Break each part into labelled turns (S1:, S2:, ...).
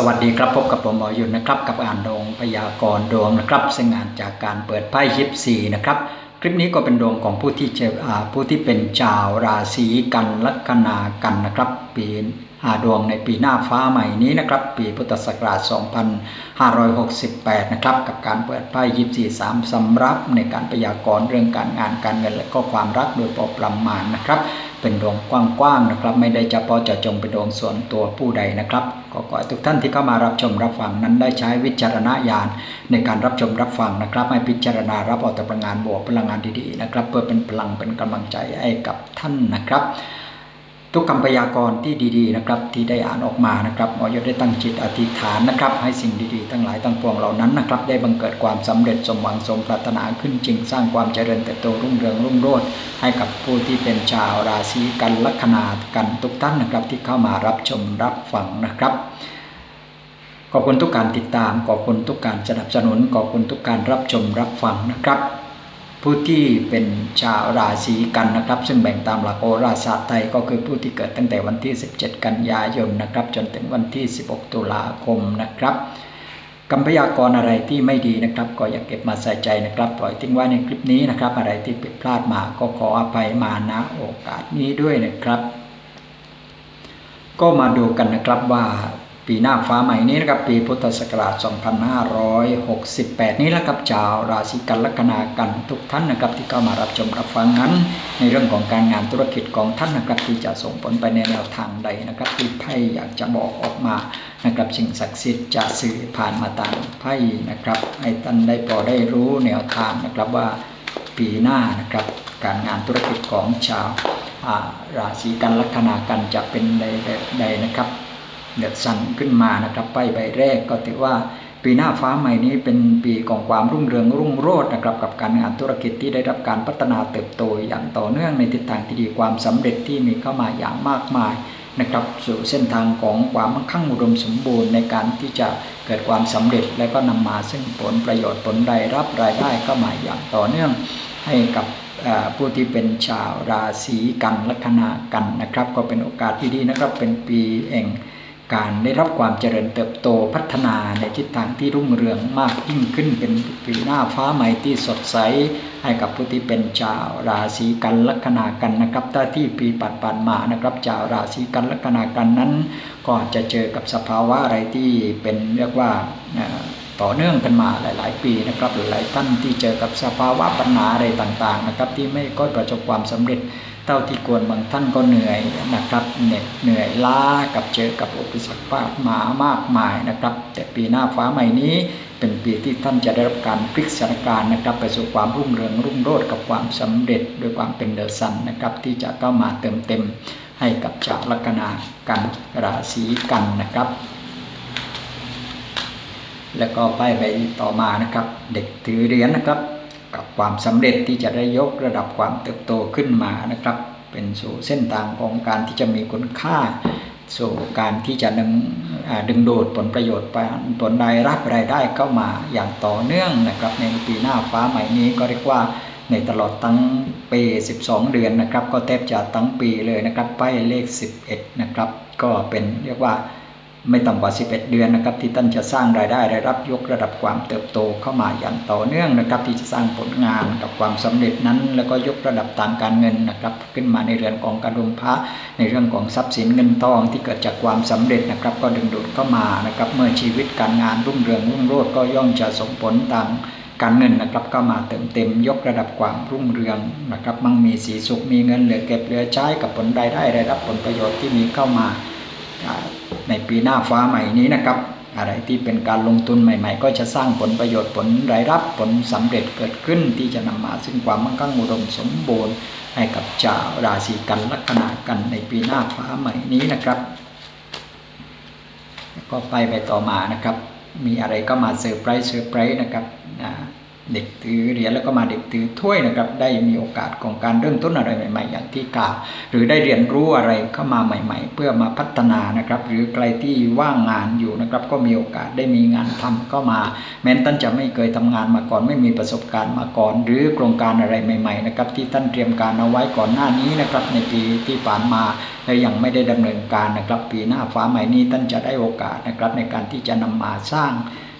S1: สวัสดีครับพบกับผมหมอยุนนะครับ กับอ่านดวงพยากรณ์ดวงนะครับซึ่งงานจากการเปิดไพ่ยิปซีนะครับ คลิปนี้ก็เป็นดวงของผู้ที่เจออผู้ที่เป็นชาวราศีกันลัคนากันนะครับ ปีอาดวงในปีหน้าฟ้าใหม่นี้นะครับ ปีพุทธศักราช 2568 นะครับ กับการเปิดไพ่ยิปซีสามสำรับในการพยากรณ์เรื่องการงานการเงินและก็ความรักโดยพอประมาณนะครับ เป็นดวงกว้างๆนะครับ ไม่ได้เฉพาะเจาะจงเป็นดวงส่วนตัวผู้ใดนะครับก็ขอให้ทุกท่านที่เข้ามารับชมรับฟังนั้นได้ใช้วิจารณญาณในการรับชมรับฟังนะครับ ให้พิจารณารับเอาแต่พลังงานบวกพลังงานดีๆนะครับ เพื่อเป็นพลังเป็นกำลังใจให้กับท่านนะครับ ทุกคำพยากรณ์ที่ดีๆนะครับที่ได้อ่านออกมานะครับหมอยศได้ตั้งจิตอธิษฐานนะครับ ให้สิ่งดีๆ ทั้งหลายทั้งปวงเหล่านั้นนะครับ ได้บังเกิดความสำเร็จสมหวังสมปรารถนาขึ้นจริง สร้างความเจริญเติบโตรุ่งเรืองรุ่งโรจน์ให้กับผู้ที่เป็นชาวราศีกันลัคนากันทุกท่านนะครับ ที่เข้ามารับชมรับฟังนะครับขอบคุณทุกการติดตามขอบคุณทุกการสนับสนุนขอบคุณทุกการรับชมรับฟังนะครับ ผู้ที่เป็นชาวราศีกันนะครับ ซึ่งแบ่งตามหลักโหราศาสตร์ไทยก็คือผู้ที่เกิดตั้งแต่วันที่ 17 กันยายนนะครับ จนถึงวันที่ 16 ตุลาคมนะครับคำพยากรณ์อะไรที่ไม่ดีนะครับ ก็อย่าเก็บมาใส่ใจนะครับปล่อยทิ้งไว้ในคลิปนี้นะครับ อะไรที่ผิดพลาดมาก็ขออภัยมาณโอกาสนี้ด้วยนะครับ ก็มาดูกันนะครับว่า ปีหน้าฟ้าใหม่นี้นะครับปีพุทธศักราช 2568 นี้นะครับชาวราศีกันลัคนากันทุกท่านนะครับที่เข้ามารับชมรับฟังนั้น ในเรื่องของการงานธุรกิจของท่านนะครับที่จะส่งผลไปในแนวทางใดนะครับที่ไพ่อยากจะบอกออกมานะครับสิ่งศักดิ์สิทธิ์จะสื่อผ่านมาตามไพ่นะครับให้ท่านได้พอได้รู้แนวทางนะครับว่าปีหน้านะครับการงานธุรกิจของชาวราศีกันลัคนากันจะเป็นใดแบบใดนะครับ เดือดสั่นขึ้นมานะครับไปใบแรกก็ถือว่าปีหน้าฟ้าใหม่นี้เป็นปีของความรุ่งเรืองรุ่งโรจน์นะครับกับการงานธุรกิจที่ได้รับการพัฒนาเติบโตอย่างต่อเนื่องในทิศทางที่ดีความสำเร็จที่มีเข้ามาอย่างมากมายนะครับสู่เส้นทางของความมั่งคั่งอุดมสมบูรณ์ในการที่จะเกิดความสำเร็จและก็นำมาซึ่งผลประโยชน์ผลรายรับรายได้เข้ามาอย่างต่อเนื่องให้กับผู้ที่เป็นชาวราศีกันลัคนากันนะครับ ก็เป็นโอกาสที่ดีนะครับเป็นปีแห่ง การได้รับความเจริญเติบโตพัฒนาในทิศทางที่รุ่งเรืองมากยิ่งขึ้นเป็นปีหน้าฟ้าใหม่ที่สดใส ให้กับผู้ที่เป็นชาวราศีกันลัคนากันนะครับถ้าที่ปีปัดปันมานะครับชาวราศีกันลัคนากันนั้น ก็จะเจอกับสภาวะอะไรที่เป็นเรียกว่าต่อเนื่องกันมาหลาย ๆ ปีนะครับหลายท่านที่เจอกับสภาวะปัญหาอะไรต่าง ๆ นะครับ ที่ไม่ก็ประสบความสำเร็จ เท่าที่ควรบางท่านก็เหนื่อยนะครับเหน็ดเหนื่อยล้ากับเจอกับอุปสรรคปากมามากมายนะครับ แต่ปีหน้าฟ้าใหม่นี้เป็นปีที่ท่านจะได้รับการพลิกสถานการณ์นะครับ ไปสู่ความรุ่งเรืองรุ่งโรจน์กับความสำเร็จด้วยความเป็นเดอซันนะครับ ที่จะเข้ามาเติมเต็มให้กับชาวลัคนากันราศีกันนะครับ แล้วก็ไปไปต่อมานะครับ เด็กถือเหรียญนะครับ กับความสำเร็จที่จะได้ยกระดับความเติบโตขึ้นมานะครับ เป็นสู่เส้นทางของการที่จะมีคุณค่า สู่การที่จะดึงดึงดูดผลประโยชน์ผลรายรับรายได้เข้ามาอย่างต่อเนื่องนะครับ ในปีหน้าฟ้าใหม่นี้ก็เรียกว่าในตลอดทั้งปี 12 เดือนนะครับ ก็แทบจะทั้งปีเลยนะครับไปเลข 11 นะครับ ก็เป็นเรียกว่า ไม่ต่ำกว่า 11 เดือนนะครับที่ท่านจะสร้างรายได้ได้รับยกระดับความเติบโตเข้ามาอย่างต่อเนื่องนะครับ ที่จะสร้างผลงานกับความสำเร็จนั้น แล้วก็ยกระดับทางการเงินนะครับ ขึ้นมาในเรือนของการลงพระในเรื่องของทรัพย์สินเงินทองที่เกิดจากความสำเร็จนะครับ ก็ดึงดูดเข้ามานะครับเมื่อชีวิตการงานรุ่งเรืองรุ่งโรจน์ก็ย่อมจะส่งผลตามการเงินนะครับก็มาเติมเต็มยกระดับความรุ่งเรืองนะครับมั่งมีสีสุขมีเงินเหลือเก็บเหลือใช้กับผลรายได้ได้รับผลประโยชน์ที่มีเข้ามา ในปีหน้าฟ้าใหม่นี้นะครับ อะไรที่เป็นการลงทุนใหม่ ๆ ก็จะสร้างผลประโยชน์ผลรายรับผลสำเร็จเกิดขึ้นที่จะนำมาซึ่งความมั่งคั่งอุดมสมบูรณ์ให้กับชาวราศีกันลัคนากันในปีหน้าฟ้าใหม่นี้นะครับก็ไปไปต่อมานะครับ มีอะไรก็มาเซอร์ไพรส์เซอร์ไพรส์นะครับ เด็กถือเหรียญแล้วก็มาเด็กถือถ้วยนะครับ ได้มีโอกาสของการเริ่มต้นอะไรใหม่ ๆ อย่างที่กล่าวหรือได้เรียนรู้อะไรเข้ามาใหม่ ๆ เพื่อมาพัฒนานะครับ หรือใครที่ว่างงานอยู่นะครับ ก็มีโอกาสได้มีงานทำก็มา แม้นท่านจะไม่เคยทำงานมาก่อน ไม่มีประสบการณ์มาก่อน หรือโครงการอะไรใหม่ ๆ นะครับ ที่ท่านเตรียมการเอาไว้ก่อนหน้านี้นะครับ ในปีที่ผ่านมาและยังไม่ได้ดำเนินการนะครับ ปีหน้าฟ้าใหม่นี้ท่านจะได้โอกาสนะครับ ในการที่จะนำมาสร้าง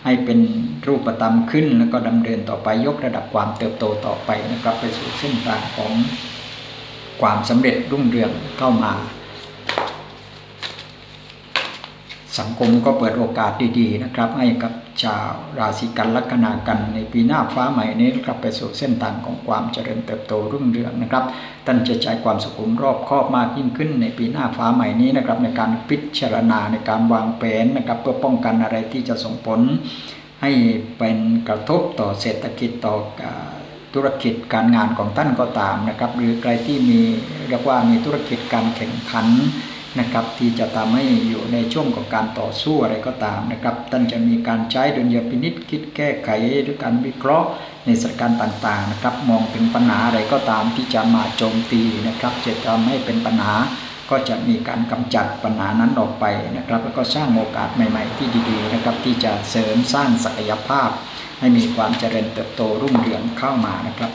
S1: ให้เป็นรูปธรรมขึ้น แล้วก็ดำเนินต่อไปยกระดับความเติบโตต่อไปนะครับไปสู่เส้นทางของความสำเร็จรุ่งเรืองเข้ามา สังคมก็เปิดโอกาสดีๆนะครับ ให้กับ ชาวราศีกันลัคนากันในปีหน้าฟ้าใหม่นี้กลับไปสู่เส้นทางของความเจริญเติบโตรุ่งเรืองนะครับท่านจะใช้ความสุขุมรอบครอบมากยิ่งขึ้น ในปีหน้าฟ้าใหม่นี้นะครับในการพิจารณาในการวางแผนนะครับเพื่อป้องกันอะไรที่จะส่งผล ให้เป็นกระทบต่อเศรษฐกิจต่อธุรกิจการงานของท่านก็ตามนะครับหรือใครที่มีเรียกว่ามีธุรกิจการแข่งขัน นะครับ ที่จะทำให้อยู่ในช่วงของการต่อสู้อะไรก็ตามนะครับ ท่านจะมีการใช้ดุลยพินิษคิดแก้ไขหรือการวิเคราะห์ในสถานการณ์ต่างๆนะครับ มองถึงปัญหาอะไรก็ตามที่จะมาโจมตีนะครับ จะทำให้เป็นปัญหาก็จะมีการกำจัดปัญหานั้นออกไปนะครับ แล้วก็สร้างโอกาสใหม่ ๆ ที่ดีๆนะครับ ที่จะเสริมสร้างศักยภาพ ให้มีความเจริญเติบโตรุ่งเรืองเข้ามานะครับ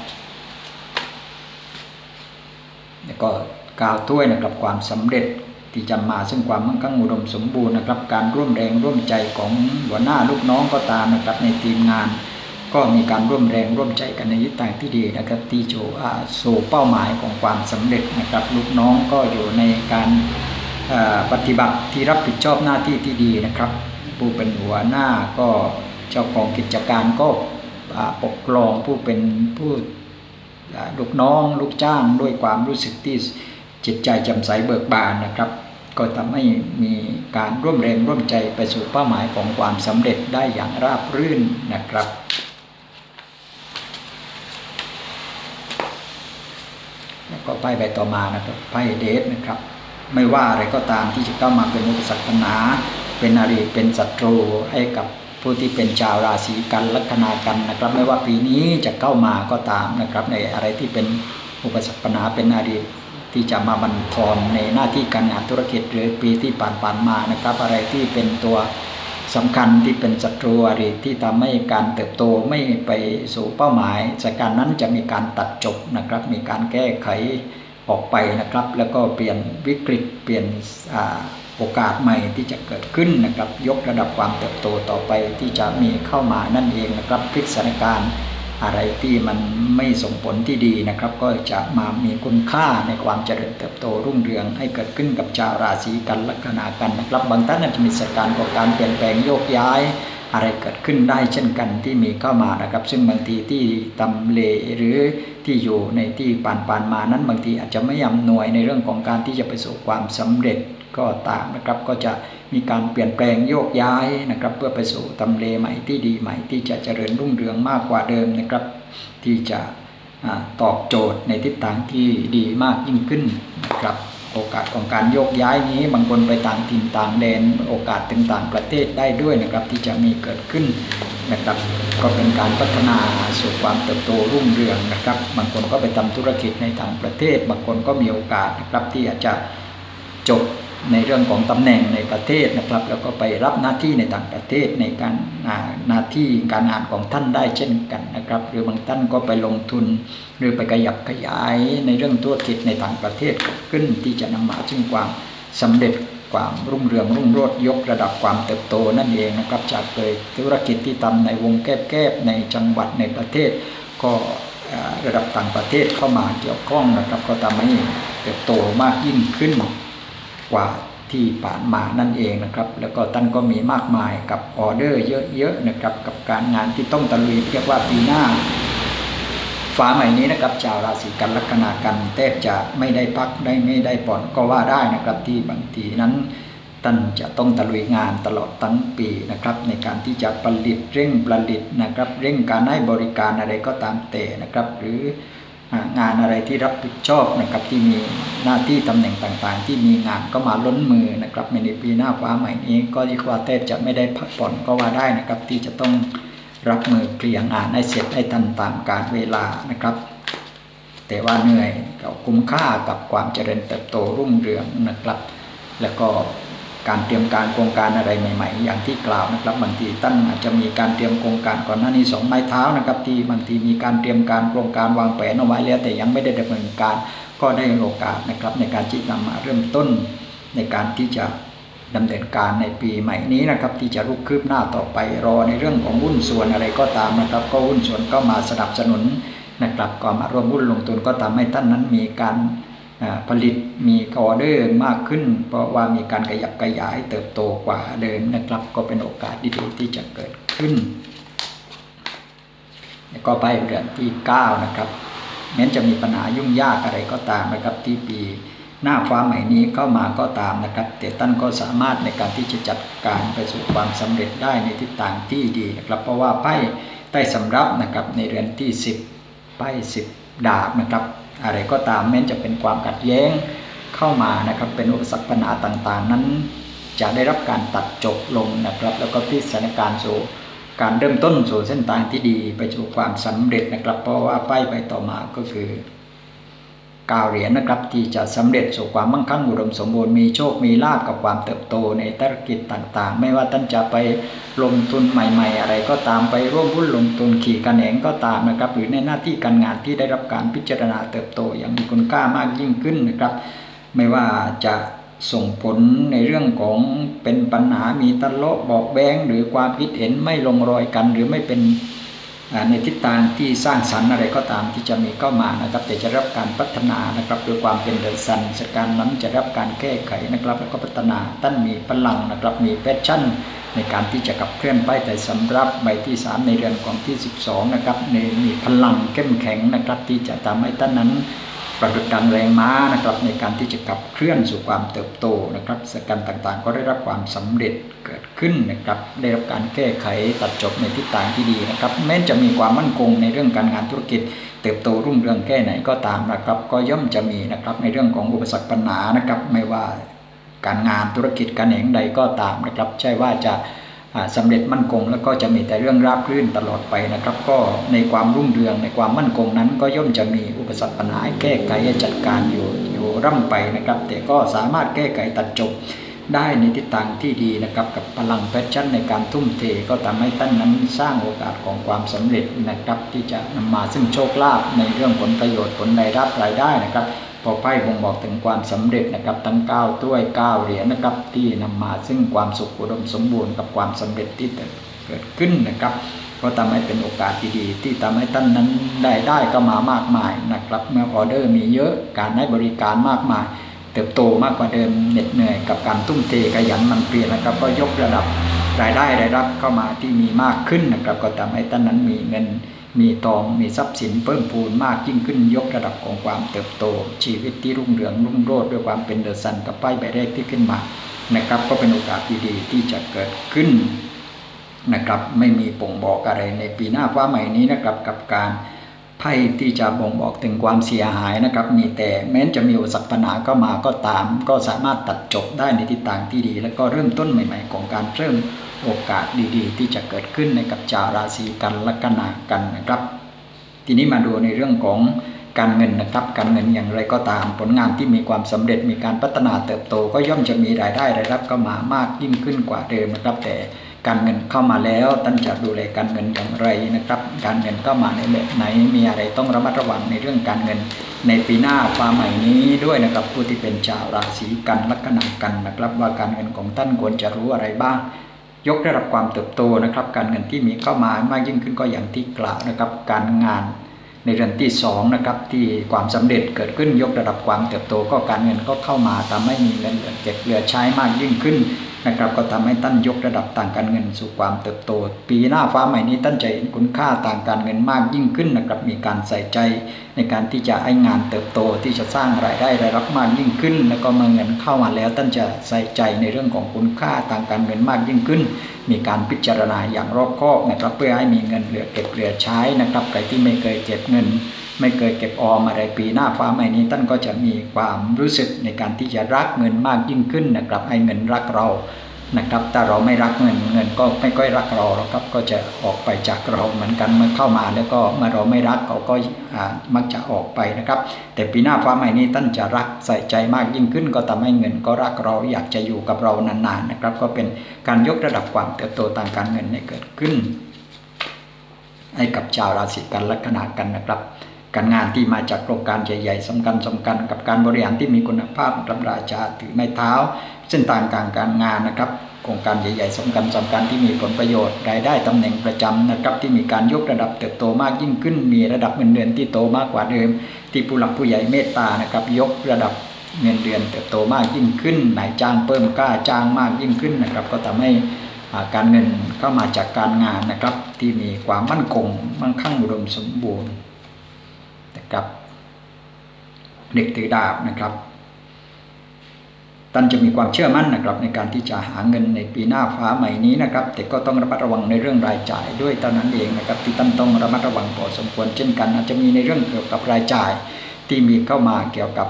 S1: แล้วก็กล่าวถ้วยนะครับความสำเร็จ ที่จะมาซึ่งความมั่งคั่งอุดมสมบูรณ์นะครับ การร่วมแรงร่วมใจของหัวหน้าลูกน้องก็ตามนะครับในทีมงาน ก็มีการร่วมแรงร่วมใจกันในทิศทางที่ดีนะครับที่จะสู่เป้าหมายของความสำเร็จนะครับลูกน้องก็อยู่ในการปฏิบัติที่รับผิดชอบหน้าที่ที่ดีนะครับ ผู้เป็นหัวหน้าก็เจ้าของกิจการก็ปกครองผู้เป็นผู้ลูกน้อง ลูกจ้างด้วยความรู้สึกที่จิตใจแจ่มใสเบิกบานนะครับ ก็ทำให้มีการร่วมแรงร่วมใจไปสู่เป้าหมายของความสำเร็จได้อย่างราบรื่นนะครับ แล้วก็ไพ่ใบต่อมานะครับไพ่เดทนะครับ ไม่ว่าอะไรก็ตามที่จะเข้ามาเป็นอุปสรรคปัญหาเป็นอารีเป็นศัตรูให้กับผู้ที่เป็นชาวราศีกันลัคนากันนะครับ ไม่ว่าปีนี้จะเข้ามาก็ตามนะครับ ในอะไรที่เป็นอุปสรรคปัญหาเป็นอารี ที่จะมาบันทอนในหน้าที่การงานธุรกิจหรือปีที่ผ่านๆมานะครับ อะไรที่เป็นตัวสำคัญที่เป็นศัตรูอริที่ทำให้การเติบโตไม่ไปสู่เป้าหมายสถานการณ์นั้นจะมีการตัดจบนะครับ มีการแก้ไขออกไปนะครับ แล้วก็เปลี่ยนวิกฤตเปลี่ยนโอกาสใหม่ที่จะเกิดขึ้นนะครับ ยกระดับความเติบโตต่อไปที่จะมีเข้ามานั่นเองนะครับพลิกสถานการณ์ อะไรที่มันไม่ส่งผลที่ดีนะครับ ก็จะมามีคุณค่าในความเจริญเติบโตรุ่งเรืองให้เกิดขึ้นกับชาวราศีกันลัคนากันนะครับ บางท่านอาจจะมีสถานการณ์ของการเปลี่ยนแปลงโยกย้าย อะไรเกิดขึ้นได้เช่นกันที่มีเข้ามานะครับ ซึ่งบางทีที่ตำเลหรือที่อยู่ในที่ปานปานมานั้นบางทีอาจจะไม่อำหน่วยในเรื่องของการที่จะไปสู่ความสำเร็จ ก็ตามนะครับ ก็จะมีการเปลี่ยนแปลงโยกย้ายนะครับ เพื่อไปสู่ตำเลใหม่ที่ดีใหม่ที่จะเจริญรุ่งเรืองมากกว่าเดิมนะครับ ที่จะตอบโจทย์ในทิศทางที่ดีมากยิ่งขึ้นนะครับโอกาสของการโยกย้ายนี้บางคนไปต่างถิ่นต่างแดน โอกาสถึงต่างประเทศได้ด้วยนะครับที่จะมีเกิดขึ้นนะครับ ก็เป็นการพัฒนาสู่ความเติบโตรุ่งเรืองนะครับ บางคนก็ไปทำธุรกิจในต่างประเทศ บางคนก็มีโอกาสนะครับที่อาจจะจบ ในเรื่องของตำแหน่งในประเทศนะครับ แล้วก็ไปรับหน้าที่ในต่างประเทศในการหน้าที่การงานของท่านได้เช่นกันนะครับ หรือบางท่านก็ไปลงทุน หรือไปขยับขยายในเรื่องธุรกิจในต่างประเทศขึ้นที่จะนำมาซึ่งความสำเร็จความรุ่งเรืองรุ่งโรจน์ยกระดับความเติบโตนั่นเองนะครับ จากเคยธุรกิจที่ทำในวงแคบๆในจังหวัดในประเทศ ก็ระดับต่างประเทศเข้ามาเกี่ยวข้องนะครับ ก็ทำให้เติบโตมากยิ่งขึ้น กว่าที่ผ่านมานั่นเองนะครับ แล้วก็ท่านก็มีมากมายกับออเดอร์เยอะๆนะครับ กับการงานที่ต้องตะลุยเรียกว่าปีหน้าฟ้าใหม่นี้นะครับชาวราศีกันลัคนากันแทบจะไม่ได้พักได้ไม่ได้ผ่อนก็ว่าได้นะครับที่บางทีนั้นท่านจะต้องตะลุยงานตลอดทั้งปีนะครับ ในการที่จะผลิตเร่งผลิตนะครับ เร่งการให้บริการอะไรก็ตามแต่นะครับ หรือ งานอะไรที่รับผิดชอบนะครับที่มีหน้าที่ตำแหน่งต่างๆ ที่มีงานก็มาล้นมือนะครับในปีหน้าฟ้าใหม่นี้ก็เรียกว่าแทบจะไม่ได้พักผ่อนก็ว่าได้นะครับ ที่จะต้องรับมือเคลียร์งานให้เสร็จให้ทันตามกาลเวลานะครับ แต่ว่าเหนื่อยก็คุ้มค่ากับความเจริญเติบโตรุ่งเรืองนะครับ แล้วก็ การเตรียมการโครงการอะไรใหม่ ๆ อย่างที่กล่าวนะครับบางทีตั้นอาจจะมีการเตรียมโครงการก่อนหน้านี้สองไม้เท้านะครับที่บางทีมีการเตรียมการโครงการวางแผนเอาไว้แล้วแต่ยังไม่ได้ดำเนินการก็ได้โอกาสนะครับในการที่นำมาเริ่มต้นในการที่จะดำเนินการในปีใหม่นี้นะครับ ที่จะรุกคืบหน้าต่อไปรอในเรื่องของหุ้นส่วนอะไรก็ตามนะครับ ก็หุ้นส่วนก็มาสนับสนุนนะครับก็มาร่วมหุ้นลงทุนก็ทำให้ท่านนั้นมีการ ผลิตมีออเดอร์มากขึ้น เพราะว่ามีการขยับขยายเติบโตกว่าเดิมนะครับ ก็เป็นโอกาสดีๆที่จะเกิดขึ้น แล้วก็ไปเดือนที่ 9 นะครับแม้จะมีปัญหายุ่งยากอะไรก็ตามนะครับที่ปีหน้าฟ้าใหม่นี้เข้ามาก็ตามนะครับ แต่ท่านก็สามารถในการที่จะจัดการไปสู่ความสำเร็จได้ในทิศทางที่ดีนะครับ เพราะว่าไพ่ใต้สำรับนะครับในเรือนที่ 10ไพ่10 ดาบนะครับ อะไรก็ตามแม้จะเป็นความขัดแย้งเข้ามานะครับเป็นอุปสรรคปัญหาต่างๆ นั้น จะได้รับการตัดจบลงนะครับแล้วก็พิสถานการณ์สู่การเริ่มต้นสู่เส้นทางที่ดีไปสู่ความสำเร็จนะครับ เพราะว่าไปไปต่อมาก็คือ ก้าวเหรียญนะครับที่จะสำเร็จสู่ความมั่งคั่งอุดมสมบูรณ์มีโชคมีลาภกับความเติบโตในธุรกิจต่างๆ ไม่ว่าท่านจะไปลงทุนใหม่ ๆ อะไรก็ตามไปร่วมหุ้นลงทุนขี่กันแหงก็ตามนะครับ หรือในหน้าที่การงานที่ได้รับการพิจารณาเติบโตอย่างมีคุณค่ามากยิ่งขึ้นนะครับ ไม่ว่าจะส่งผลในเรื่องของเป็นปัญหามีตลกบอกแบงหรือความคิดเห็นไม่ลงรอยกันหรือไม่เป็น ในทิศทางที่สร้างสรรค์อะไรก็ตามที่จะมีเข้ามานะครับแต่จะรับการพัฒนานะครับด้วยความเป็นเดซันสการนั้นจะรับการแก้ไขนะครับแล้วก็พัฒนาท่านมีพลังนะครับมีแพชชั่น ในการที่จะกับเคลื่อนไปแต่สำหรับใบที่ 3 ในเรือนของที่ 12นะครับในมีพลังเข้มแข็งนะครับที่จะทำให้ท่านนั้น ประดุจดังแรงม้านะครับในการที่จะขับเคลื่อนสู่ความเติบโตนะครับสกันต่างๆ ก็ได้รับความสำเร็จเกิดขึ้นนะครับได้รับการแก้ไขตัดจบในทิศทางที่ดีนะครับแม้จะมีความมั่นคงในเรื่องการงานธุรกิจ เติบโตรุ่งเรืองแค่ไหนก็ตามนะครับ ก็ย่อมจะมีนะครับในเรื่องของอุปสรรคปัญหานะครับไม่ว่าการงานธุรกิจการเองใดก็ตามนะครับใช่ว่าจะ สำเร็จมั่นคง แล้วก็จะมีแต่เรื่องราบรื่นตลอดไปนะครับ ก็ในความรุ่งเรืองในความมั่นคงนั้น ก็ย่อมจะมีอุปสรรคปัญหาแก้ไขจัดการอยู่อยู่ร่ำไปนะครับ แต่ก็สามารถแก้ไขตัดจบได้ในทิศทางที่ดีนะครับกับพลังแพชชั่นในการทุ่มเทก็ทำให้ท่านนั้นสร้างโอกาสของความสำเร็จนะครับ ที่จะนำมาซึ่งโชคลาภในเรื่องผลประโยชน์ผลรายรับรายได้นะครับ พอไพ่บ่งบอกถึงความสำเร็จนะครับทั้ง9ถ้วย9เหรียญนะครับที่นำมาซึ่งความสุขอุดมสมบูรณ์กับความสำเร็จที่เกิดขึ้นนะครับก็ทำให้เป็นโอกาสดีๆที่ทำให้ท่านนั้นได้ได้ก็มามากมายนะครับเมื่อออเดอร์มีเยอะการให้บริการมากมาย เติบโตมากกว่าเดิมเหน็ดเหนื่อยกับการตุ้มเทขยันมันเปลี่ยนนะครับก็ยกระดับรายได้รายรับเข้ามาที่มีมากขึ้นนะครับก็ทำให้ท่านนั้นมีเงิน มีทองมีทรัพย์สินเพิ่มพูนมากยิ่งขึ้นยกระดับของความเติบโต ชีวิตที่รุ่งเรืองรุ่งโรจน์ด้วยความเป็นเดอะซันกับป้ายใบแรกที่ขึ้นมานะครับ ก็เป็นโอกาสดีๆที่จะเกิดขึ้นนะครับไม่มีป่งบอกอะไรในปีหน้าฟ้าใหม่นี้นะครับกับการ ไพ่ที่จะบ่งบอกถึงความเสียหายนะครับ มีแต่แม้จะมีอุปสรรคปัญหาก็มาก็ตาม ก็สามารถตัดจบได้ในทิศทางที่ดี แล้วก็เริ่มต้นใหม่ ๆ ของการเริ่มโอกาสดีๆ ที่จะเกิดขึ้นในกับชาวราศีกันละกันนากันนะครับ ทีนี้มาดูในเรื่องของการเงินนะครับการเงินอย่างไรก็ตาม ผลงานที่มีความสำเร็จมีการพัฒนาเติบโต ก็ย่อมจะมีรายได้รายรับเข้ามามากยิ่งขึ้นกว่าเดิมนะครับแต่ การเงินเข้ามาแล้วท่านจะดูแลการเงินอย่างไรนะครับ การเงินเข้ามาในแบบไหนมีอะไรต้องระมัดระวังในเรื่องการเงิน ในปีหน้าฟ้าใหม่นี้ด้วยนะครับผู้ที่เป็นชาวราศีกันลัคนากันนะครับ ว่าการเงินของท่านควรจะรู้อะไรบ้าง ยกระดับความเติบโตนะครับ การเงินที่มีเข้ามามากยิ่งขึ้นก็อย่างที่กล่าวนะครับ การงานในเรือนที่2นะครับที่ความสำเร็จเกิดขึ้นยกระดับความเติบโตก็การเงินก็เข้ามาทำให้มีเงินเหลือเก็บเหลือใช้มากยิ่งขึ้น นะครับก็ทำให้ท่านยกระดับต่างการเงินสู่ความเติบโต ปีหน้าฟ้าใหม่นี้ท่านจะเห็นคุณค่าต่างการเงินมากยิ่งขึ้นนะครับมีการใส่ใจในการที่จะให้งานเติบโตที่จะสร้างรายได้รายรับมากยิ่งขึ้น แล้วก็เมื่อเงินเข้ามาแล้วท่านจะใส่ใจในเรื่องของคุณค่าต่างการเงินมากยิ่งขึ้น มีการพิจารณาอย่างรอบคอบนะครับเพื่อให้มีเงินเหลือเก็บเหลือใช้นะครับใครที่ไม่เคยเก็บเงิน ไม่เคยเก็บออมอะไรปีหน้าฟ้าใหม่นี้ ท่านก็จะมีความรู้สึกในการที่จะรักเงินมากยิ่งขึ้นนะครับให้เงินรักเรานะครับถ้าเราไม่รักเงินเงินก็ไม่ค่อยรักเราหรอกครับก็จะออกไปจากเราเหมือนกันเมื่อเข้ามาแล้วก็เมื่อเราไม่รักเขาก็มักจะออกไปนะครับ แต่ปีหน้าฟ้าใหม่นี้ท่านจะรักใส่ใจมากยิ่งขึ้น ก็ทำให้เงินก็รักเราอยากจะอยู่กับเรานานๆนะครับ ก็เป็นการยกระดับความเติบโตทางการเงินให้เกิดขึ้น ให้กับชาวราศีกันลัคนากันนะครับ การงานที่มาจากโครงการใหญ่ๆสำคัญสำคัญกับการบริหารที่มีคุณภาพรับราชาถือไม้เท้า เส้นทางการการงานนะครับโครงการใหญ่ๆสำคัญสำคัญที่มีผลประโยชน์รายได้ตำแหน่งประจำนะครับที่มีการยกระดับเติบโตมากยิ่งขึ้น มีระดับเงินเดือนที่โตมากกว่าเดิม ที่ผู้หลักผู้ใหญ่เมตตานะครับยกระดับเงินเดือนเติบโตมากยิ่งขึ้นนายจ้างเพิ่มกล้าจ้างมากยิ่งขึ้นนะครับก็ทำให้การเงินเข้ามาจากการงานนะครับที่มีความมั่นคงมั่งคั่งอุดมสมบูรณ์ นะครับเด็กถือดาบนะครับท่านจะมีความเชื่อมั่นนะครับในการที่จะหาเงินในปีหน้าฟ้าใหม่นี้นะครับแต่ก็ต้องระมัดระวังในเรื่องรายจ่ายด้วยเท่านั้นเองนะครับที่ท่านต้องระมัดระวังพอสมควรเช่นกัน อาจจะมีในเรื่องเกี่ยวกับรายจ่ายที่มีเข้ามาเกี่ยวกับ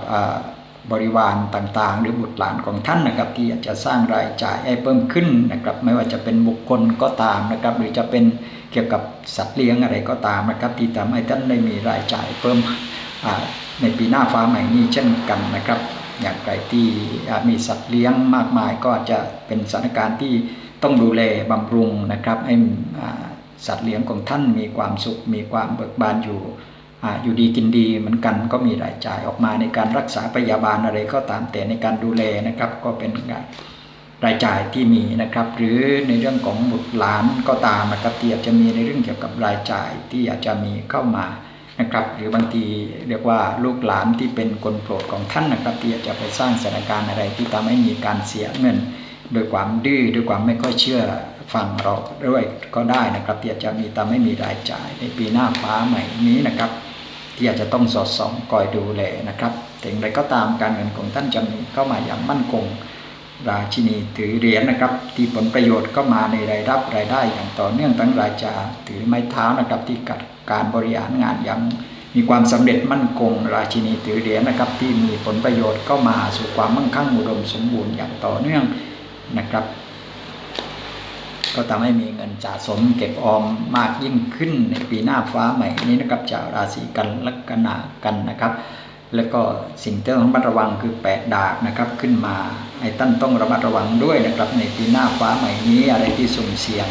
S1: บริวารต่างๆ หรือบุตรหลานของท่านนะครับ ที่อาจจะสร้างรายจ่ายให้เพิ่มขึ้นนะครับ ไม่ว่าจะเป็นบุคคลก็ตามนะครับ หรือจะเป็นเกี่ยวกับสัตว์เลี้ยงอะไรก็ตามนะครับ ที่ทำให้ท่านได้มีรายจ่ายเพิ่มในปีหน้าฟ้าใหม่นี้เช่นกันนะครับ อย่างไรที่มีสัตว์เลี้ยงมากมายก็จะเป็นสถานการณ์ที่ต้องดูแลบำรุงนะครับให้สัตว์เลี้ยงของท่านมีความสุขมีความเบิกบานอยู่ อยู่ดีกินดีเหมือนกันก็มีรายจ่ายออกมาในการรักษาพยาบาลอะไรก็ตามแต่ในการดูแลนะครับ ก็เป็นรายจ่ายที่มีนะครับ หรือในเรื่องของบุตรหลานก็ตามนะครับที่อาจจะมีในเรื่องเกี่ยวกับรายจ่ายที่อาจจะมีเข้ามานะครับ หรือบางทีเรียกว่าลูกหลานที่เป็นคนโปรดของท่านนะครับ ที่จะไปสร้างสถานการณ์อะไรที่ทำให้มีการเสียเงิน โดยความดื้อด้วยความไม่ค่อยเชื่อฟังเราด้วยก็ได้นะครับที่จะมีทำให้มีรายจ่ายในปีหน้าฟ้าใหม่นี้นะครับ ที่อาจจะต้องสอดส่องคอยดูแลนะครับถึงใดก็ตามการเงินของท่านจะมีเข้ามาอย่างมั่นคง ราชินีถือเหรียญนะครับ ที่ผลประโยชน์ก็มาในรายรับรายได้อย่างต่อเนื่องทั้งรายจ่ายถือไม้เท้านะครับที่กัดการบริหารงานอย่างมีความสำเร็จมั่นคง ราชินีถือเหรียญนะครับ ที่มีผลประโยชน์ก็มาสู่ความมั่งคั่งอุดมสมบูรณ์อย่างต่อเนื่องนะครับ ก็ทำให้มีเงินสะสมเก็บออมมากยิ่งขึ้นในปีหน้าฟ้าใหม่นี้นะครับจากราศีกันลัคนากันนะครับ แล้วก็สิ่งที่ต้องระมัดระวังคือ8ดาบนะครับขึ้นมาไอ้ตั้นต้องระมัดระวังด้วยนะครับ ในปีหน้าฟ้าใหม่นี้อะไรที่สุ่มเสี่ยง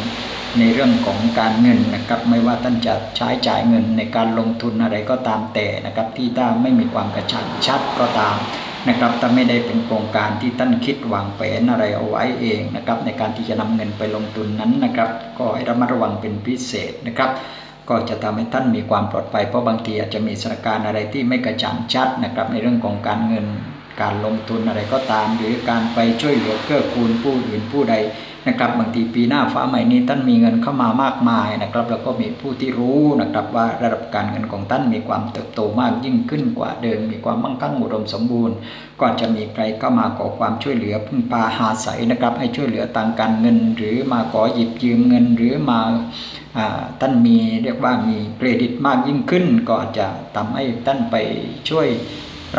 S1: ในเรื่องของการเงินนะครับ ไม่ว่าท่านจะใช้จ่ายเงินในการลงทุนอะไรก็ตามแต่นะครับ ที่ถ้าไม่มีความกระชับชัดก็ตาม นะครับถ้าไม่ได้เป็นโครงการที่ท่านคิดวางแผนอะไรเอาไว้เองนะครับในการที่จะนำเงินไปลงทุนนั้นนะครับ ก็ให้ระมัดระวังเป็นพิเศษนะครับ ก็จะทำให้ท่านมีความปลอดภัยเพราะบางทีอาจจะมีสถานการณ์อะไรที่ไม่กระจ่างชัดนะครับ ในเรื่องของการเงินการลงทุนอะไรก็ตาม หรือการไปช่วยเหลือเกื้อกูลผู้อื่นผู้ใด นะครับบางทีปีหน้าฟ้าใหม่นี้ท่านมีเงินเข้ามามากมายนะครับแล้วก็มีผู้ที่รู้นะครับว่าระดับการเงินของท่านมีความเติบโตมากยิ่งขึ้นกว่าเดิมมีความมั่งคั่งอุดมสมบูรณ์ ก็จะมีใครเข้ามาขอความช่วยเหลือพึ่งพาหาใสนะครับให้ช่วยเหลือทางการเงิน หรือมาขอหยิบยืมเงินหรือมาท่านมีเรียกว่ามีเครดิตมากยิ่งขึ้น ก็จจะทำให้ท่านไปช่วย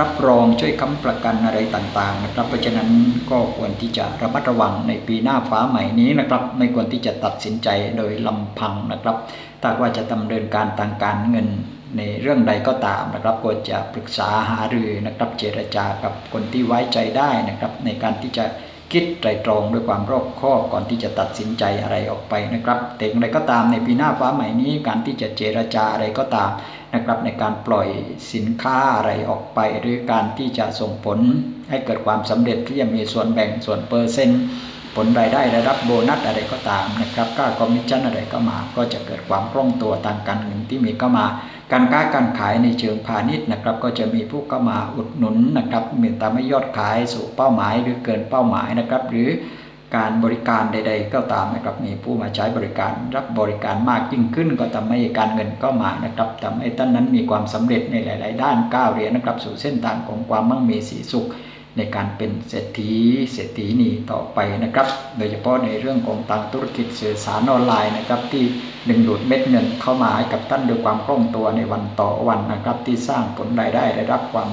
S1: รับรองช่วยค้ำประกันอะไรต่างๆนะครับ เพราะฉะนั้นก็ควรที่จะระมัดระวังในปีหน้าฟ้าใหม่นี้นะครับ ไม่ควรที่จะตัดสินใจโดยลำพังนะครับถ้าว่าจะดำเนินการทางการเงินในเรื่องใดก็ตามนะครับควรจะปรึกษาหารือนะครับเจรจากับคนที่ไว้ใจได้นะครับ ในการที่จะคิดไตรตรองด้วยความรอบคอบก่อนที่จะตัดสินใจอะไรออกไปนะครับแต่อย่างไรก็ตามในปีหน้าฟ้าใหม่นี้การที่จะเจรจาอะไรก็ตาม นะครับในการปล่อยสินค้าอะไรออกไป หรือการที่จะส่งผลให้เกิดความสำเร็จที่จะมีส่วนแบ่งส่วนเปอร์เซ็นต์ผลรายได้ได้รับโบนัสอะไรก็ตามนะครับค่าคอมมิชชั่นอะไรก็มาก็จะเกิดความคล่องตัวทางการเงินที่มีเข้ามา การค้าการขายในเชิงพาณิชย์นะครับก็จะมีผู้เข้ามาอุดหนุนนะครับมีตามให้ยอดขายสู่เป้าหมายหรือเกินเป้าหมายนะครับหรือ การบริการใด ๆ ก็ตามนะครับมีผู้มาใช้บริการรับบริการมากยิ่งขึ้น ก็ทำให้การเงินก็มานะครับทำให้ท่านนั้นมีความสำเร็จในหลาย ๆ ด้านก้าวเรียนนะครับ สู่เส้นทางของความมั่งมีสีสุข ในการเป็นเศรษฐีเศรษฐีนีต่อไปนะครับ โดยเฉพาะในเรื่องของทางธุรกิจสื่อสารออนไลน์นะครับที่ดึงดูดเม็ดเงินเข้ามาให้กับท่านด้วยความคล่องตัวในวันต่อวันนะครับที่สร้างผลรายได้ได้รับความ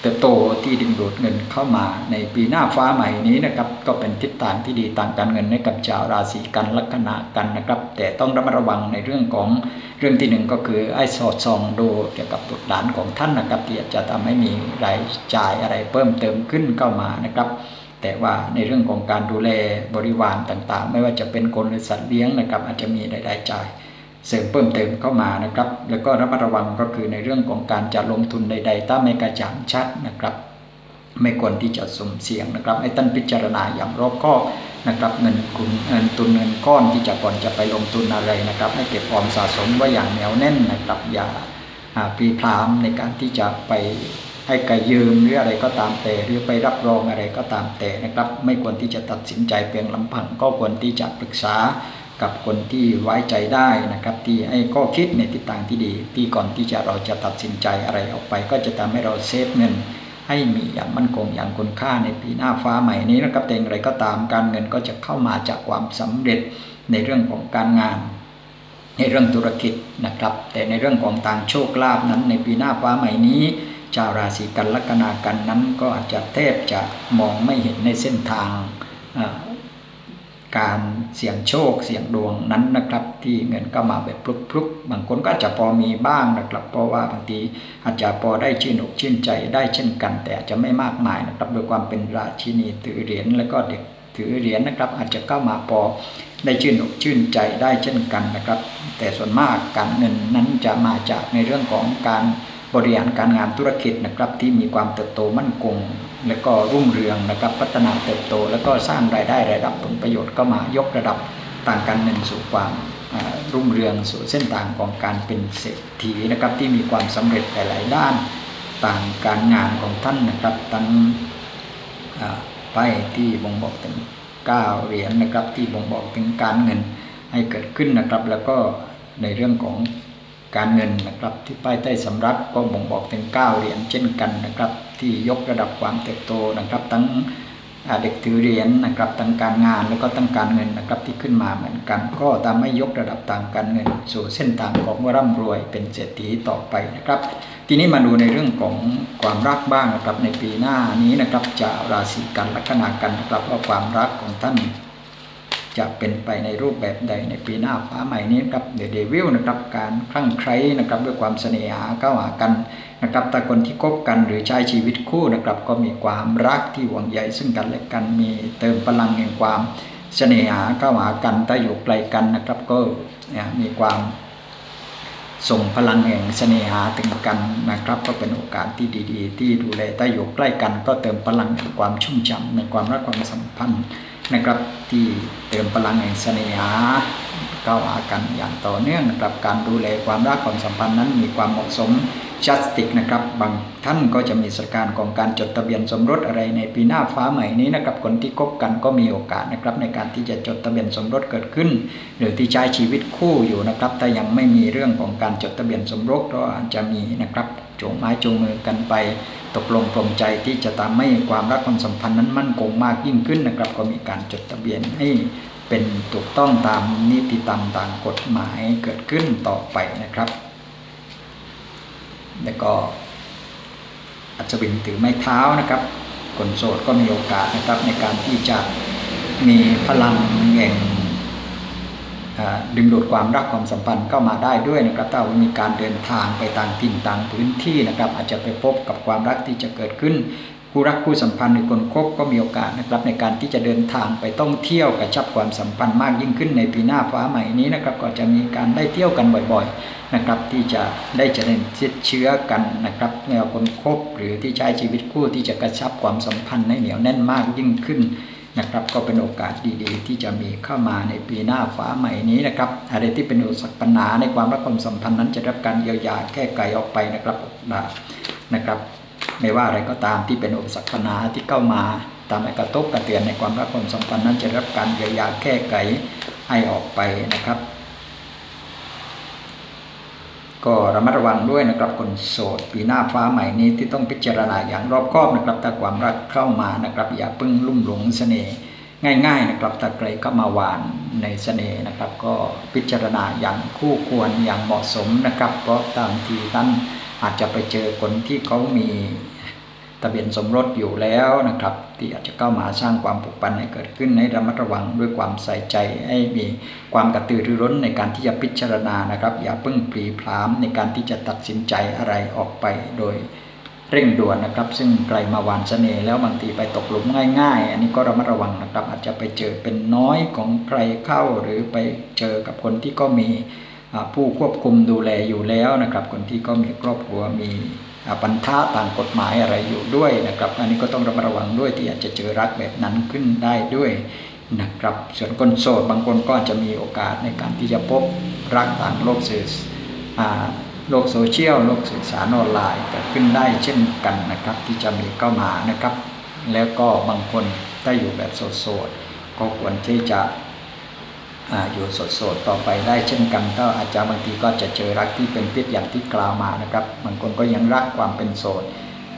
S1: เติบโตที่ดึงดูดเงินเข้ามาในปีหน้าฟ้าใหม่นี้นะครับ ก็เป็นทิศทางที่ดีต่างการเงินให้กับชาวราศีกันลัคนากันนะครับ แต่ต้องระมัดระวังในเรื่องของเรื่องที่หนึ่งก็คือไอ้สอดส่องดูเกี่ยวกับบุตรหลานของท่านนะครับที่จะทำให้มีรายจ่ายอะไรเพิ่มเติมขึ้นเข้ามานะครับแต่ว่าในเรื่องของการดูแลบริวารต่างๆ ไม่ว่าจะเป็นคนหรือสัตว์เลี้ยงนะครับ อาจจะมีรายได้จ่าย เสริมเพิ่มเติมเข้ามานะครับ แล้วก็ระมัดระวังก็คือในเรื่องของการจะลงทุนใด ๆ ถ้าไม่กระจ่างชัดนะครับ ไม่ควรที่จะสุ่มเสี่ยงนะครับ ให้ท่านพิจารณาอย่างรอบคอบนะครับเงินคุณเงินตุนเงินก้อนที่จะก่อนจะไปลงทุนอะไรนะครับ ให้เก็บออมสะสมไว้อย่างเหนียวแน่นนะครับอย่าพลีพรามในการที่จะไปให้กรยืมหรืออะไรก็ตามแต่หรือไปรับรองอะไรก็ตามแต่นะครับ ไม่ควรที่จะตัดสินใจเพียงลำพังก็ควรที่จะปรึกษา กับคนที่ไว้ใจได้นะครับ ที่ให้ข้อคิดในทิศทางที่ดี ที่ก่อนที่จะเราจะตัดสินใจอะไรออกไป ก็จะทำให้เราเซฟเงิน ให้มีอย่างมั่นคงอย่างคุณค่าในปีหน้าฟ้าใหม่นี้นะครับแต่อย่างไรก็ตามการเงินก็จะเข้ามาจากความสำเร็จในเรื่องของการงาน ในเรื่องธุรกิจนะครับ แต่ในเรื่องของทางโชคลาภนั้น ในปีหน้าฟ้าใหม่นี้ชาวราศีกันลัคนากันนั้นก็อาจจะแทบจะมองไม่เห็นในเส้นทาง การเสี่ยงโชคเสี่ยงดวงนั้นนะครับ ที่เงินก็มาแบบพลุกๆ บางคนก็จะพอมีบ้างนะครับ เพราะว่าบางทีอาจจะพอได้ชื่นอกชื่นใจได้เช่นกัน แต่จจะไม่มากมายนะครับโดยความเป็นราชินีถือเหรียญแล้วก็เด็กถือเหรียญนะครับ อาจจะเข้ามาพอได้ชื่นอกชื่นใจได้เช่นกันนะครับ แต่ส่วนมากการเงินนั้นจะมาจากในเรื่องของการบริหารการงานธุรกิจนะครับที่มีความเติบโตมั่นคง และก็รุ่งเรืองนะครับพัฒนาเติบโต แล้วก็สร้างรายได้ระดับผลประโยชน์ก็มายกระดับต่างการเงินสู่ความรุ่งเรืองสู่เส้นทางของการเป็นเศรษฐีนะครับที่มีความสำเร็จหลาย ๆ ด้านต่างการงานของท่านนะครับตั้งไปที่บ่งบอกถึง9เหรียญนะครับที่บ่งบอกถึงการเงินให้เกิดขึ้นนะครับ แล้วก็ในเรื่องของ การเงินนะครับที่ป้ายใต้สำรับก็บ่งบอกถึง9เหรียญเช่นกันนะครับที่ยกระดับความเติบโตนะครับ ทั้งเด็กถือเหรียญนะครับทั้งการงานแล้วก็ทั้งการเงินนะครับที่ขึ้นมาเหมือนกัน ก็ทำให้ยกระดับทางการเงิน สู่เส้นทางของร่ำรวยเป็นเศรษฐีต่อไปนะครับ ทีนี้มาดูในเรื่องของความรักบ้างนะครับในปีหน้านี้นะครับจะราศีกันลัคนากันนะครับว่าความรักของท่าน จะเป็นไปในรูปแบบใดในปีหน้าฟ้าใหม่นี้ครับเดวิลนะครับการคลั่งไคล้นะครับด้วยความเสน่หาเข้าหากันนะครับแต่คนที่คบกันหรือใช้ชีวิตคู่นะครับก็มีความรักที่หวงใยซึ่งกันและกันมีเติมพลังแห่งความเสน่หาเข้าหากันถ้าอยู่ไกลกันนะครับก็มีความส่งพลังแห่งเสน่หาถึงกันนะครับ ก็เป็นโอกาสที่ดี ๆ ที่ดูแลถ้าอยู่ใกล้กัน ก็เติมพลังแห่งความชุ่มฉ่ำในความรักความสัมพันธ์ นะครับ ที่เติมพลังแห่งเสน่หาเข้าหากันอย่างต่อเนื่องนะครับการดูแลความรักความสัมพันธ์นั้นมีความเหมาะสมชัดติกนะครับ บางท่านก็จะมีสถานการณ์ของการจดทะเบียนสมรสอะไรในปีหน้าฟ้าใหม่นี้นะครับ คนที่คบกันก็มีโอกาสนะครับ ในการที่จะจดทะเบียนสมรสเกิดขึ้น หรือที่ใช้ชีวิตคู่อยู่นะครับ แต่ยังไม่มีเรื่องของการจดทะเบียนสมรสก็อาจจะมีนะครับ จงไม้จงมือกันไป ตกลงปลงใจที่จะทำให้ความรักความสัมพันธ์นั้นมั่นคงมากยิ่งขึ้นนะครับ ก็มีการจดทะเบียนให้เป็นถูกต้องตามนิติตามต่างกฎหมายเกิดขึ้นต่อไปนะครับ แล้วก็อัศวินถือไม้เท้านะครับคนโสดก็มีโอกาสนะครับในการที่จะมีพลังแห่ง ดึงดูดความรักความสัมพันธ์เข้ามาได้ด้วยนะครับถ้าว่ามีการเดินทางไปต่างถิ่นต่างพื้นที่นะครับ อาจจะไปพบกับความรักที่จะเกิดขึ้นคู่รักคู่สัมพันธ์หรือคนคบก็มีโอกาสนะครับในการที่จะเดินทางไปต้องเที่ยวกระชับความสัมพันธ์มากยิ่งขึ้นในปีหน้าฟ้าใหม่นี้นะครับก็จะมีการได้เที่ยวกันบ่อยๆนะครับที่จะได้เจริญเชื้อกันนะครับแนวคนคบหรือที่ใช้ชีวิตคู่ที่จะกระชับความสัมพันธ์ให้เหนียวแน่นมากยิ่งขึ้น นะครับ ก็เป็นโอกาสดีๆ ที่จะมีเข้ามาในปีหน้าฟ้าใหม่นี้นะครับอะไรที่เป็นอุปสรรคปัญหาในความรักความสัมพันธ์นั้นจะรับการเยียวยาแก้ไขออกไปนะครับนะครับไม่ว่าอะไรก็ตามที่เป็นอุปสรรคปัญหาที่เข้ามาตามกระทบกระเตือนในความรักความสัมพันธ์นั้นจะรับการเยียวยาแก้ไขให้ออกไปนะครับ ก็ระมัดระวังด้วยนะครับคนโสดปีหน้าฟ้าใหม่นี้ที่ต้องพิจารณาอย่างรอบคอบนะครับถ้าความรักเข้ามานะครับ อย่าเพิ่งลุ่มหลงเสน่ห์ง่ายๆนะครับถ้าใครเข้ามาหวานในเสน่ห์นะครับ ก็พิจารณาอย่างคู่ควรอย่างเหมาะสมนะครับ เพราะบางทีท่านอาจจะไปเจอคนที่เขามีทะเบียนสมรสอยู่แล้วนะครับ ที่อาจจะเข้ามาสร้างความผูกพันให้เกิดขึ้นให้ระมัดระวังด้วยความใส่ใจให้มีความกระตือรือร้นในการที่จะพิจารณานะครับ อย่าเพิ่งปลีพรามในการที่จะตัดสินใจอะไรออกไปโดยเร่งด่วนนะครับ ซึ่งไกลมาหวานเสน่ห์แล้วบางทีไปตกหลุมง่ายๆ อันนี้ก็ระมัดระวังนะครับ อาจจะไปเจอเป็นน้อยของใครเข้าหรือไปเจอกับคนที่ก็มีผู้ควบคุมดูแลอยู่แล้วนะครับ คนที่ก็มีครอบครัวมี ปัญหาต่างกฎหมายอะไรอยู่ด้วยนะครับอันนี้ก็ต้องระมัดระวังด้วยที่อาจจะเจอรักแบบนั้นขึ้นได้ด้วยนะครับส่วนคนโสดบางคนก็จะมีโอกาสในการที่จะพบรักต่างโลกสื่อโลกโซเชียลโลกสื่อสารออนไลน์เกิดขึ้นได้เช่นกันนะครับที่จะมีเข้ามานะครับ แล้วก็บางคนถ้าอยู่แบบโสดๆก็ควรที่จะ อยู่สดๆต่อไปได้เช่นกันก็อาจจะบางทีก็จะเจอรักที่เป็นพิษอย่างที่กล่าวมานะครับบางคนก็ยังรักความเป็นโสด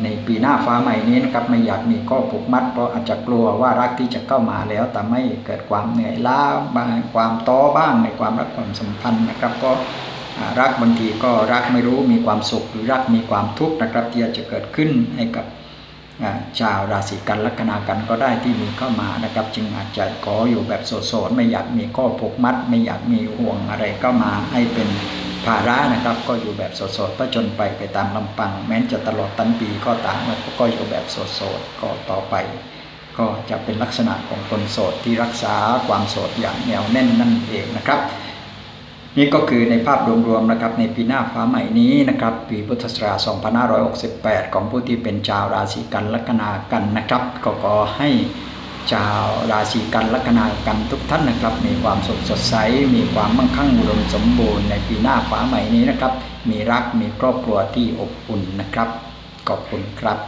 S1: ในปีหน้าฟ้าใหม่นี้นะครับไม่อยากมีข้อผูกมัด เพราะอาจจะกลัวว่ารักที่จะเข้ามาแล้วแต่ไม่เกิดความเหนื่อยล้าบางความท้อบ้างในความรักความสัมพันธ์นะครับก็รักบางทีก็รักไม่รู้มีความสุขหรือรักมีความทุกข์นะครับที่จะเกิดขึ้นให้กับ ชาวราศีกันลัคนากันก็ได้ที่มีเข้ามานะครับ จึงอาจจะขออยู่แบบโสดๆไม่อยากมีข้อผูกมัด ไม่อยากมีห่วงอะไรก็มาให้เป็นภาระนะครับ ก็อยู่แบบโสดๆประจนไปไปตามลำปัง แม้จะตลอดตั้งปีก็ตามก็อยู่แบบโสดๆก็ต่อไป ก็จะเป็นลักษณะของคนโสดที่รักษาความโสดอย่างแนวแน่นนั่นเองนะครับ นี่ก็คือในภาพรวมๆนะครับในปีหน้าฟ้าใหม่นี้นะครับปีพุทธศักราช2568 ของผู้ที่เป็นชาวราศีกันลัคนากันนะครับก็ขอให้ชาวราศีกันลัคนากันทุกท่านนะครับ มีความสุขสดใส มีความมั่งคั่งอุดมสมบูรณ์ในปีหน้าฟ้าใหม่นี้นะครับ มีรักมีครอบครัวที่อบอุ่นนะครับขอบคุณครับ